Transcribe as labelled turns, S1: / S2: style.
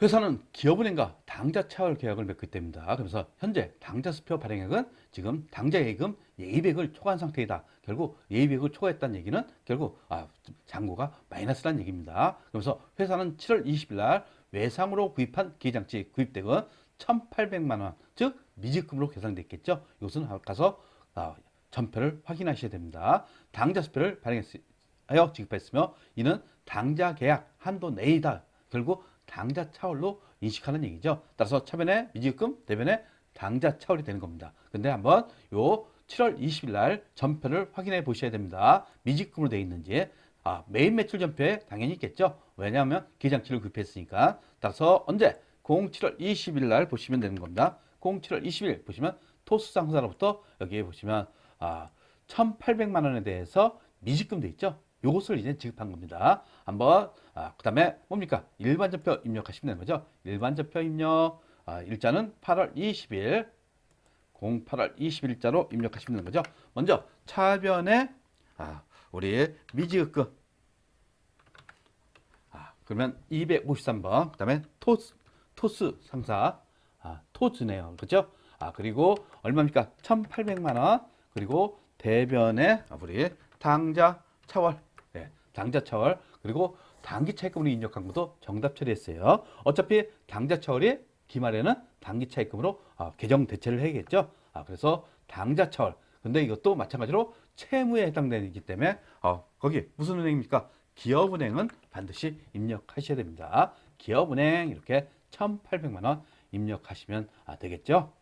S1: 회사는 기업은행과 당좌 차월 계약을 맺고 있답니다. 그래서 현재 당좌 수표 발행액은 지금 당좌 예금 예입액을 초과한 상태이다. 결국 예입액을 초과했다는 얘기는 결국 아, 잔고가 마이너스라는 얘기입니다. 그래서 회사는 7월 20일 날 외상으로 구입한 기장치 구입액은 1,800만 원, 즉 미지급으로 계산됐겠죠. 이것은 가서 아, 전표를 확인하셔야 됩니다. 당좌 수표를 발행하여 지급했으며 이는 당좌 계약 한도 내이다. 결국 당좌 차월로 인식하는 얘기죠. 따라서 차변에 미지급금, 대변에 당좌 차월이 되는 겁니다. 근데 한번 요 7월 20일 날 전표를 확인해 보셔야 됩니다. 미지급으로 되어 있는지. 아, 메인 매출 전표에 당연히 있겠죠. 왜냐하면 기장치를 구입했으니까. 따라서 언제 07월 20일 날 보시면 되는 겁니다. 07월 20일 보시면 토스 상사로부터 여기에 보시면 아, 1,800만 원에 대해서 미지급 돼 있죠. 요것을 이제 지급한 겁니다. 한번 아, 그 다음에 뭡니까? 일반 전표 입력하시면 되는 거죠. 일반 전표 입력 아, 일자는 8월 20일 08월 20일자로 입력하시면 되는 거죠. 먼저 차변에 아, 우리 미지급금 아, 그러면 253번 그 다음에 토스 토스 상사 아, 토즈네요. 그렇죠? 아, 그리고 얼마입니까? 1,800만 원. 그리고 대변에 아, 우리 당자 차월. 예, 당자 차월. 그리고 단기 차입금으로 입력한 것도 정답 처리했어요. 어차피 당자 차월이 기말에는 단기 차입금으로 아, 계정 대체를 해야겠죠. 아, 그래서 당자 차월. 근데 이것도 마찬가지로 채무에 해당되기 때문에 어, 거기 무슨 은행입니까? 기업은행은 반드시 입력하셔야 됩니다. 기업은행 이렇게 1,800만 원 입력하시면 아, 되겠죠.